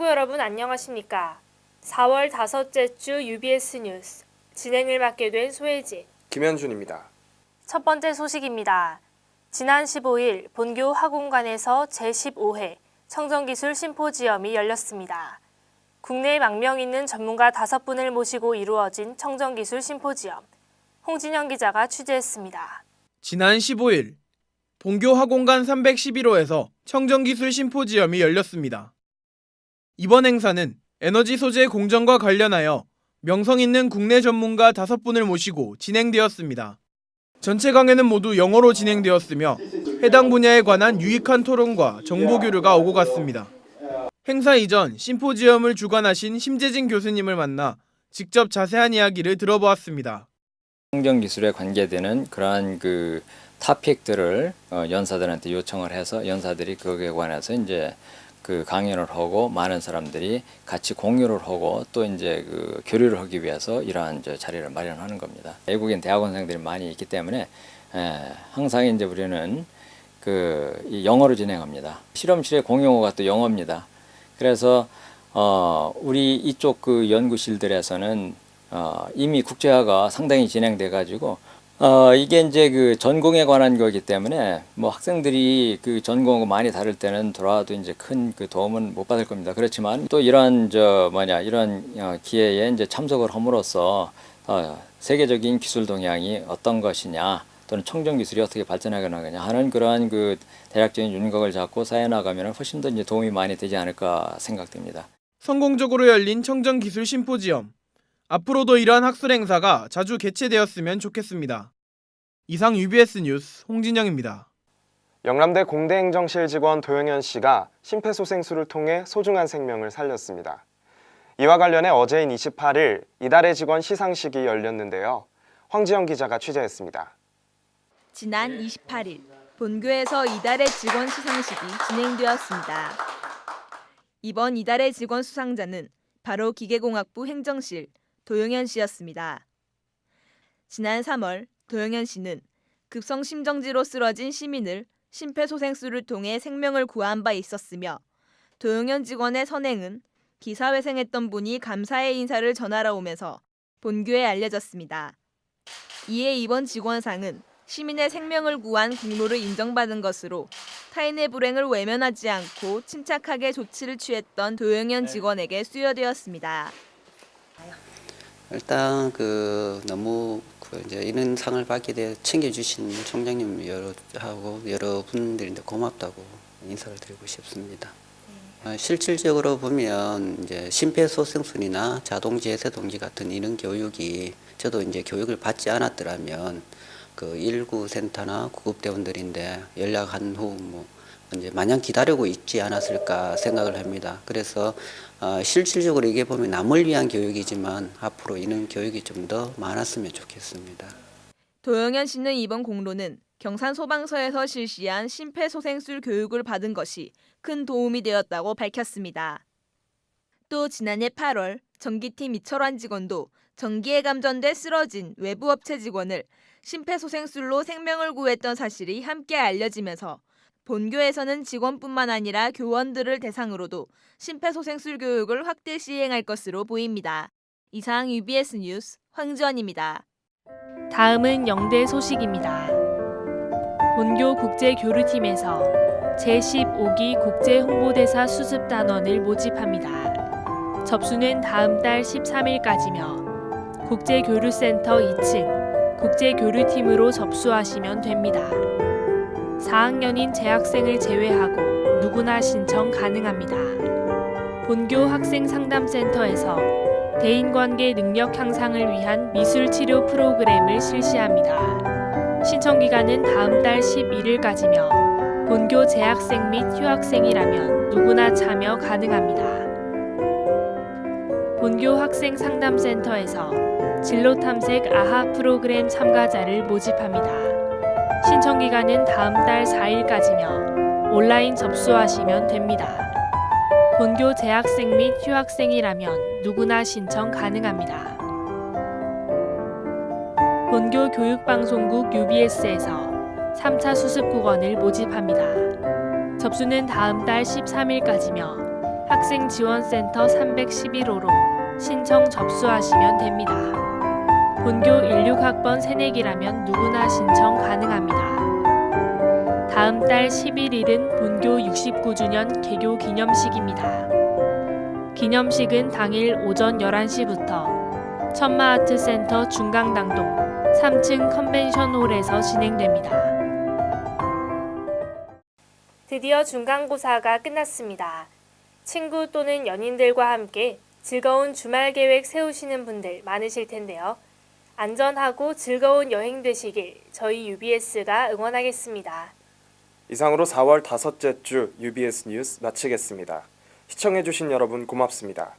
하구 여러분 안녕하십니까? 4월 다섯째 주 UBS 뉴스 진행을 맡게 된 소혜진. 김현준입니다. 첫 번째 소식입니다. 지난 15일 본교 학원관에서 제15회 청정기술 심포지엄이 열렸습니다. 국내에 망명 있는 전문가 다섯 분을 모시고 이루어진 청정기술 심포지엄. 홍진영 기자가 취재했습니다. 지난 15일 본교 학원관 311호에서 청정기술 심포지엄이 열렸습니다. 이번 행사는 에너지 소재 공정과 관련하여 명성 있는 국내 전문가 5분을 모시고 진행되었습니다. 전체 강연은 모두 영어로 진행되었으며 해당 분야에 관한 유익한 토론과 정보 교류가 오고 갔습니다. 행사 이전 심포지엄을 주관하신 심재진 교수님을 만나 직접 자세한 이야기를 들어보았습니다. 청정 기술에 관계되는 그러한 그 타픽들을 어, 연사들한테 요청을 해서 연사들이 거기에 관해서 이제 그 강연을 하고 많은 사람들이 같이 공유를 하고 또 이제 그 교류를 하기 위해서 이러한 저 자리를 마련하는 겁니다. 외국인 대학원생들이 많이 있기 때문에 에, 항상 이제 우리는 그이 영어로 진행합니다. 실험실의 공용어가 또 영어입니다. 그래서 어, 우리 이쪽 그 연구실들에서는 어, 이미 국제화가 상당히 진행돼 가지고 어, 이게 이제 그 전공에 관한 거기 때문에 뭐 학생들이 그 전공하고 많이 다를 때는 돌아와도 이제 큰 그 도움은 못 받을 겁니다. 그렇지만 또 이러한 저 뭐냐 이런 어, 기회에 이제 참석을 함으로써 어, 세계적인 기술 동향이 어떤 것이냐 또는 청정 기술이 어떻게 발전하게 나가냐 하는 그러한 그 대략적인 윤곽을 잡고 쌓여 나가면 훨씬 더 이제 도움이 많이 되지 않을까 생각됩니다. 성공적으로 열린 청정 기술 심포지엄. 앞으로도 이러한 학술 행사가 자주 개최되었으면 좋겠습니다. 이상 UBS 뉴스 홍진영입니다. 영남대 공대행정실 직원 도영현 씨가 심폐소생술을 통해 소중한 생명을 살렸습니다. 이와 관련해 어제인 28일 이달의 직원 시상식이 열렸는데요. 황지영 기자가 취재했습니다. 지난 28일 본교에서 이달의 직원 시상식이 진행되었습니다. 이번 이달의 직원 수상자는 바로 기계공학부 행정실 도영현 씨였습니다. 지난 3월 도영현 씨는 급성 심정지로 쓰러진 시민을 심폐소생술을 통해 생명을 구한 바 있었으며 도영현 직원의 선행은 기사회생했던 분이 감사의 인사를 전하러 오면서 본교에 알려졌습니다. 이에 이번 직원상은 시민의 생명을 구한 공로를 인정받은 것으로 타인의 불행을 외면하지 않고 침착하게 조치를 취했던 도영현 직원에게 수여되었습니다. 일단 그 너무 그 이제 이런 상을 받게 돼 챙겨주신 총장님 여러 하고 여러 분들인데 고맙다고 인사를 드리고 싶습니다. 어, 실질적으로 보면 이제 심폐소생술이나 자동 제세 동기 같은 이런 교육이 저도 이제 교육을 받지 않았더라면 그119 센터나 구급대원들인데 연락한 후뭐 이제 마냥 기다리고 있지 않았을까 생각을 합니다. 그래서 어, 실질적으로 이게 보면 남을 위한 교육이지만 앞으로 이런 교육이 좀 더 많았으면 좋겠습니다. 도영현 씨는 이번 공로는 경산 소방서에서 실시한 심폐소생술 교육을 받은 것이 큰 도움이 되었다고 밝혔습니다. 또 지난해 8월 전기팀 이철환 직원도 전기에 감전돼 쓰러진 외부 업체 직원을 심폐소생술로 생명을 구했던 사실이 함께 알려지면서 본교에서는 직원뿐만 아니라 교원들을 대상으로도 심폐소생술 교육을 확대 시행할 것으로 보입니다. 이상 UBS 뉴스 황지원입니다. 다음은 영대 소식입니다. 본교 국제교류팀에서 제15기 국제홍보대사 수습단원을 모집합니다. 접수는 다음 달 13일까지며 국제교류센터 2층 국제교류팀으로 접수하시면 됩니다. 4학년인 재학생을 제외하고 누구나 신청 가능합니다. 본교 학생 상담센터에서 대인관계 능력 향상을 위한 미술 치료 프로그램을 실시합니다. 신청 기간은 다음 달 11일까지며 본교 재학생 및 휴학생이라면 누구나 참여 가능합니다. 본교 학생 상담센터에서 진로 탐색 아하 프로그램 참가자를 모집합니다. 신청 기간은 다음 달 4일까지며 온라인 접수하시면 됩니다. 본교 재학생 및 휴학생이라면 누구나 신청 가능합니다. 본교 교육방송국 UBS에서 3차 수습국원을 모집합니다. 접수는 다음 달 13일까지며 학생지원센터 311호로 신청 접수하시면 됩니다. 본교 16학번 새내기라면 누구나 신청 가능합니다. 다음 달 11일은 본교 69주년 개교 기념식입니다. 기념식은 당일 오전 11시부터 천마아트센터 중강당동 3층 컨벤션홀에서 진행됩니다. 드디어 중간고사가 끝났습니다. 친구 또는 연인들과 함께 즐거운 주말 계획 세우시는 분들 많으실 텐데요. 안전하고 즐거운 여행 되시길 저희 UBS가 응원하겠습니다. 이상으로 4월 다섯째 주 UBS 뉴스 마치겠습니다. 시청해주신 여러분 고맙습니다.